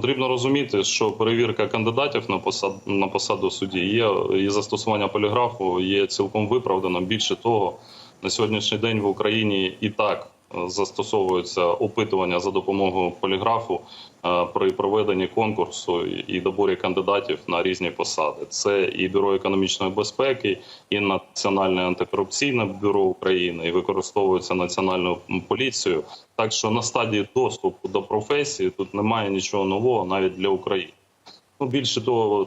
Потрібно розуміти, що перевірка кандидатів на посаду на посаду судді є і застосування поліграфу є цілком виправданим. Більше того, на сьогоднішній день в Україні і так е, застосовується опитування за допомогою поліграфу е, при проведенні конкурсу і доборі кандидатів на різні посади. Це і бюро економічної безпеки, і Національне антикорупційне бюро України, і використовується національною поліцією. Так що на стадії доступу до професії тут немає нічого нового навіть для України. Ну більше того,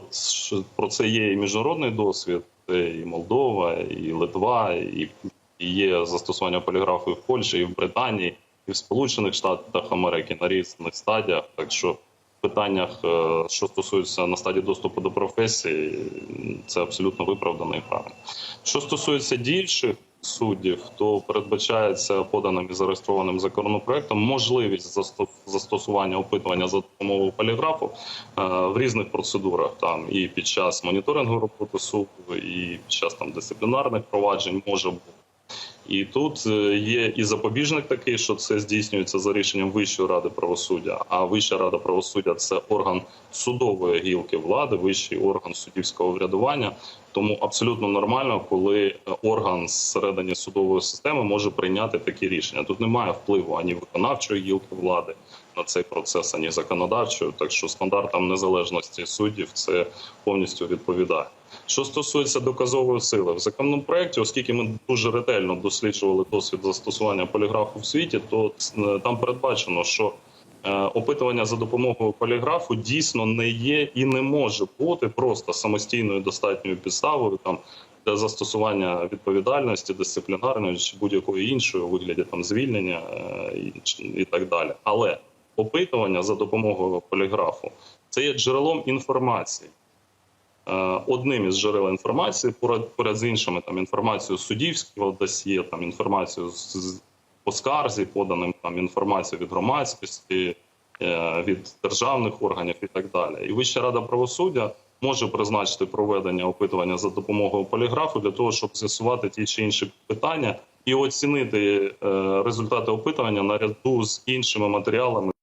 про це є і міжнародний досвід. І Молдова, і Литва, і є застосування поліграфу і в Польщі, і в Британії, і в Сполучених Штатах Америки на різних стадіях. Так що в питаннях, е, що стосується на стадії доступу до професії, це абсолютно виправдано і правильно. Що стосується діючих суддів, то передбачається поданим і зареєстрованим законопроектом можливість застосування опитування за допомогою поліграфу е, в різних процедурах, там і під час моніторингу роботи суду, і під час там дисциплінарних проваджень може бути. І тут е, є і запобіжник такий, що це здійснюється за рішенням Вищої ради правосуддя. А Вища рада правосуддя це орган судової гілки влади, вищий орган суддівського врядування. Тому абсолютно нормально, коли е, орган зсередині судової системи може прийняти такі рішення. Тут немає впливу ані виконавчої гілки влади на цей процес, ані законодавчої. Так що стандартам незалежності суддів це повністю відповідає. Що стосується доказової сили в законопроекті, оскільки ми дуже ретельно досліджували досвід застосування поліграфу в світі, то е, там передбачено, що опитування за допомогою поліграфу дійсно не є і не може бути просто самостійною достатньою підставою там для застосування відповідальності дисциплінарної чи будь-якої іншої у вигляді там звільнення е, і, і так далі. Але опитування за допомогою поліграфу це є джерелом інформації. Е, одним із джерел інформації поряд, поряд з іншими там інформацією суддівського досьє, там інформацію з, по скарзі, поданим там інформацію від громадськості, е, від державних органів і так далі. І Вища рада правосуддя може призначити проведення опитування за допомогою поліграфу для того, щоб з'ясувати ті чи інші питання і оцінити е, результати опитування наряду з іншими матеріалами.